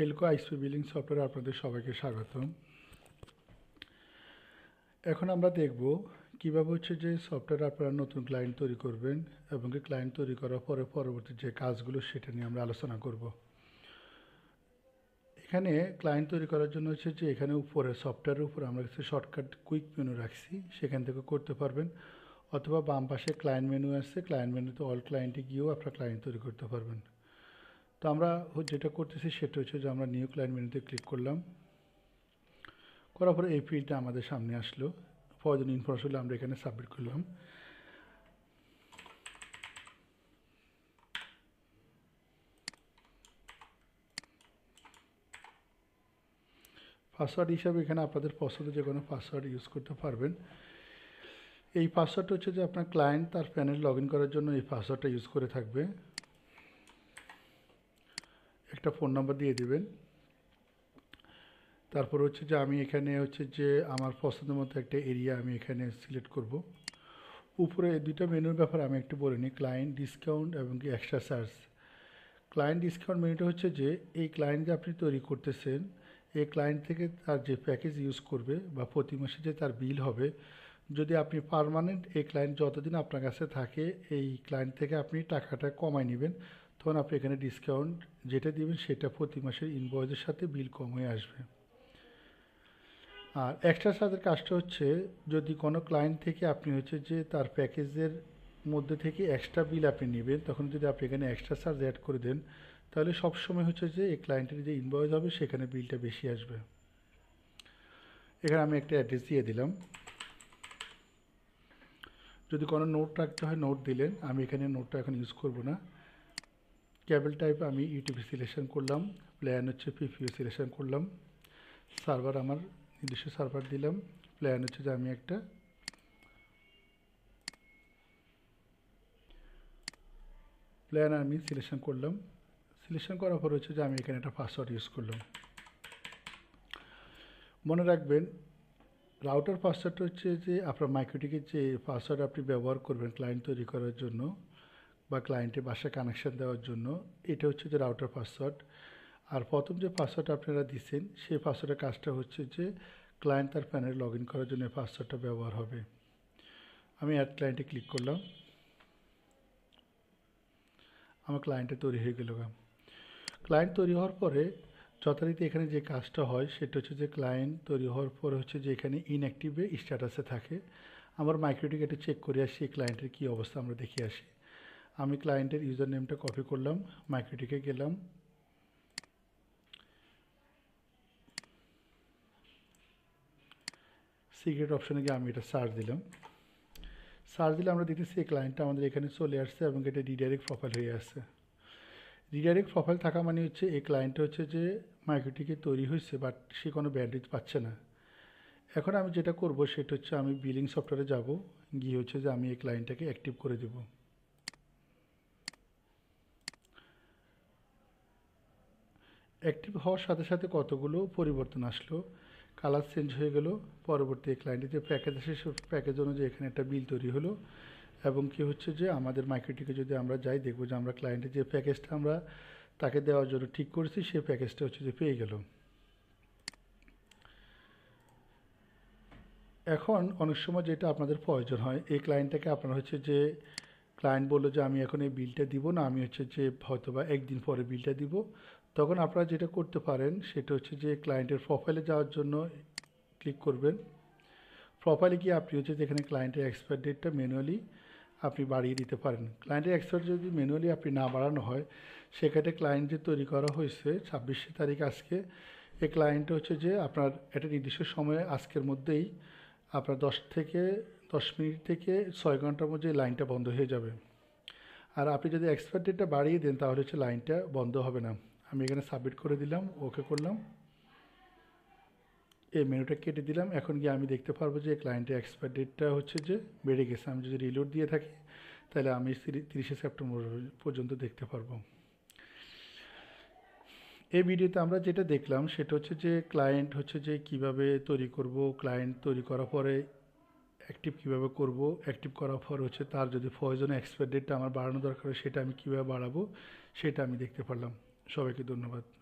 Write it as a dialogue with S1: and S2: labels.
S1: Telco আইসপি billing software আপনাদের সবাইকে স্বাগতম। এখন আমরা দেখব কীভাবে হচ্ছে যে সফটওয়্যার আপনারা নতুন ক্লায়েন্ট তৈরি করবেন এবং ক্লায়েন্ট তৈরি করার পরে পরবর্তী যে কাজগুলো সেটা নিয়ে আমরা আলোচনা করব। এখানে ক্লায়েন্ট তৈরি করার জন্য হচ্ছে যে এখানে উপরে সফটওয়্যারের উপরে আমরা কিছু শর্টকাট কুইক মেনু রাখছি। সেখান থেকে করতে পারবেন। অথবা বাম পাশে ক্লায়েন্ট মেনু আসছে ক্লায়েন্ট মেনুতে অল ক্লায়েন্টে গিয়েও আপনারা ক্লায়েন্ট তৈরি করতে পারবেন। তো আমরা যেটা করতেছি সেটা হচ্ছে যে আমরা নিউ ক্লায়েন্ট মেনুতে ক্লিক করলাম। করার পরে এই ফিল্ডটা আমাদের সামনে আসলো। প্রয়োজনীয় ইনফরমেশন আমরা এখানে সাবমিট করলাম। পাসওয়ার্ড হিসাবে এখানে আপনাদের পছন্দ যে কোনো পাসওয়ার্ড ইউজ করতে পারবেন। এই পাসওয়ার্ডটা হচ্ছে যে আপনার ক্লায়েন্ট তার প্যানেল লগ করার জন্য এই পাসওয়ার্ডটা ইউজ করে থাকবে। একটা ফোন নাম্বার দিয়ে দিবেন। তারপর হচ্ছে যে আমি এখানে হচ্ছে যে আমার পছন্দের মতো একটা এরিয়া আমি এখানে সিলেক্ট করব। উপরে দুইটা মেনুর ব্যাপারে আমি একটু বলে নিই ক্লায়েন্ট ডিসকাউন্ট এবং কি এক্সট্রা চার্জ ক্লায়েন্ট ডিসকাউন্ট মেনুটা হচ্ছে যে এই ক্লায়েন্ট যে আপনি তৈরি করতেছেন, এই ক্লায়েন্ট থেকে তার যে প্যাকেজ ইউজ করবে বা প্রতি মাসে যে তার বিল হবে, যদি আপনি পার্মানেন্ট এই ক্লায়েন্ট যতদিন আপনার কাছে থাকে, এই ক্লায়েন্ট থেকে আপনি টাকাটা কমায় নেবেন। তখন আপনি এখানে ডিসকাউন্ট যেটা দিবেন সেটা প্রতি মাসের ইনভয়েসের সাথে বিল কম হয়ে আসবে। আর এক্সট্রা চার্জের কাজটা হচ্ছে যদি কোনো ক্লায়েন্ট থেকে আপনি হচ্ছে যে তার প্যাকেজের মধ্যে থেকে এক্সট্রা বিল আপনি নেবেন, তখন যদি আপনি এখানে এক্সট্রা চার্জ অ্যাড করে দেন, তাহলে সবসময় হচ্ছে যে এই ক্লায়েন্টের যে ইনভয়েস হবে সেখানে বিলটা বেশি আসবে। এখানে আমি একটা অ্যাড্রেস দিয়ে দিলাম। যদি কোনো নোট রাখতে হয় নোট দিলেন, আমি এখানে নোটটা এখন ইউজ করব না। ক্যাবেল টাইপ আমি ইউটিপি সিলেকশন করলাম প্ল্যান হচ্ছে পিপিও সিলেকশন করলাম। সার্ভার আমার নিজস্ব সার্ভার দিলাম। প্ল্যান হচ্ছে যে আমি একটা প্ল্যান আমি সিলেকশন করলাম। সিলেকশন করার পর হচ্ছে যে আমি এখানে একটা পাসওয়ার্ড ইউজ করলাম। মনে রাখবেন রাউটার পাসওয়ার্ডটা হচ্ছে যে আপনার মাইক্রোটিকের যে পাসওয়ার্ড আপনি ব্যবহার করবেন ক্লায়েন্ট তৈরি করার জন্য বা ক্লায়েন্টের বাসায় কানেকশান দেওয়ার জন্য, এটা হচ্ছে যে রাউটার পাসওয়ার্ড আর প্রথম যে পাসওয়ার্ড আপনারা দিচ্ছেন, সেই পাসওয়ার্ডের কাজটা হচ্ছে যে ক্লায়েন্ট তার প্যানেল লগ ইন করার জন্য পাসওয়ার্ডটা ব্যবহার হবে। আমি অ্যাড ক্লায়েন্টে ক্লিক করলাম। আমার ক্লায়েন্টে তৈরি হয়ে গেল ক্লায়েন্ট তৈরি হওয়ার পরে যথারীতি এখানে যে কাজটা হয়, সেটা হচ্ছে যে ক্লায়েন্ট তৈরি হওয়ার পরে হচ্ছে যে এখানে ইনঅ্যাক্টিভে স্ট্যাটাসে থাকে। আমার মাইক্রোটিক এটা চেক করে আসি ক্লায়েন্টের কী অবস্থা, আমরা দেখে আসি। আমি ক্লায়েন্টের ইউজার নেমটা কপি করলাম মাইক্রোটিকে গেলাম। সিক্রেট অপশানে গিয়ে আমি এটা সার্চ দিলাম। সার্চ দিলে আমরা দেখতেছি এই ক্লায়েন্টটা আমাদের এখানে চলে আসছে এবং এটা রিডাইরেক্ট প্রোফাইল হয়ে আসছে। রিডাইরেক্ট প্রোফাইল থাকা মানে হচ্ছে এই ক্লায়েন্টটা হচ্ছে যে মাইক্রোটিকে তৈরি হয়েছে বাট সে কোনো ব্যান্ডেজ পাচ্ছে না। এখন আমি যেটা করব, সেটা হচ্ছে আমি বিলিং সফটওয়্যারে যাব, গিয়ে হচ্ছে যে আমি এই ক্লায়েন্টটাকে অ্যাক্টিভ করে দেব। অ্যাক্টিভ হওয়ার সাথে সাথে কতগুলো পরিবর্তন আসলো কালার চেঞ্জ হয়ে গেল, পরবর্তী ক্লায়েন্টের যে প্যাকেজ আসে, সে প্যাকেজ অনুযায়ী এখানে একটা বিল তৈরি হলো এবং কি হচ্ছে যে আমাদের মাইক্রোটিকে যদি আমরা যাই দেখব যে আমরা ক্লায়েন্টের যে প্যাকেজটা আমরা তাকে দেওয়ার জন্য ঠিক করেছি সেই প্যাকেজটা হচ্ছে যে পেয়ে গেল। এখন অনেক সময় যেটা আপনাদের প্রয়োজন হয়, এই ক্লায়েন্টটাকে আপনার হচ্ছে যে ক্লায়েন্ট বলল যে আমি এখন এই বিলটা দিব না, আমি হচ্ছে যে হয়তো বা একদিন পরে বিলটা দিব তখন আপনারা যেটা করতে পারেন, সেটা হচ্ছে যে ক্লায়েন্টের প্রোফাইলে যাওয়ার জন্য ক্লিক করবেন। প্রোফাইলে গিয়ে আপনি হচ্ছে যেখানে ক্লায়েন্টের এক্সপায়ার ডেটটা ম্যানুয়ালি আপনি বাড়িয়ে দিতে পারেন। ক্লায়েন্টের এক্সপায়ার যদি ম্যানুয়ালি আপনি না বাড়ানো হয়, সেক্ষেত্রে ক্লায়েন্ট যে তৈরি করা হয়েছে ছাব্বিশে তারিখ আজকে এই ক্লায়েন্টটা হচ্ছে যে আপনার একটা নির্দিষ্ট সময়ে আজকের মধ্যেই আপনার দশ থেকে, দশ মিনিট থেকে ছয় ঘণ্টার মধ্যে লাইনটা বন্ধ হয়ে যাবে। আর আপনি যদি এক্সপায়ার ডেটটা বাড়িয়ে দেন, তাহলে হচ্ছে লাইনটা বন্ধ হবে না। আমি এখানে সাবমিট করে দিলাম, ওকে করলাম। এই মেনুটা কেটে দিলাম। এখন গিয়ে আমি দেখতে পারব যে ক্লায়েন্টের এক্সপায়ার ডেটটা হচ্ছে যে বেড়ে গেছে। আমি যদি রিলোড দিয়ে থাকি, তাহলে আমি তিরিশে সেপ্টেম্বর পর্যন্ত দেখতে পারব। এই ভিডিওতে আমরা যেটা দেখলাম, সেটা হচ্ছে যে ক্লায়েন্ট হচ্ছে যে কীভাবে তৈরি করব ক্লায়েন্ট তৈরি করার পরে অ্যাক্টিভ কীভাবে করব অ্যাক্টিভ করার পর হচ্ছে তার যদি প্রয়োজনে এক্সপায়ার ডেটটা আমার বাড়ানো দরকার হয়, সেটা আমি কীভাবে বাড়াবো, সেটা আমি দেখতে পারলাম। সবাইকে ধন্যবাদ।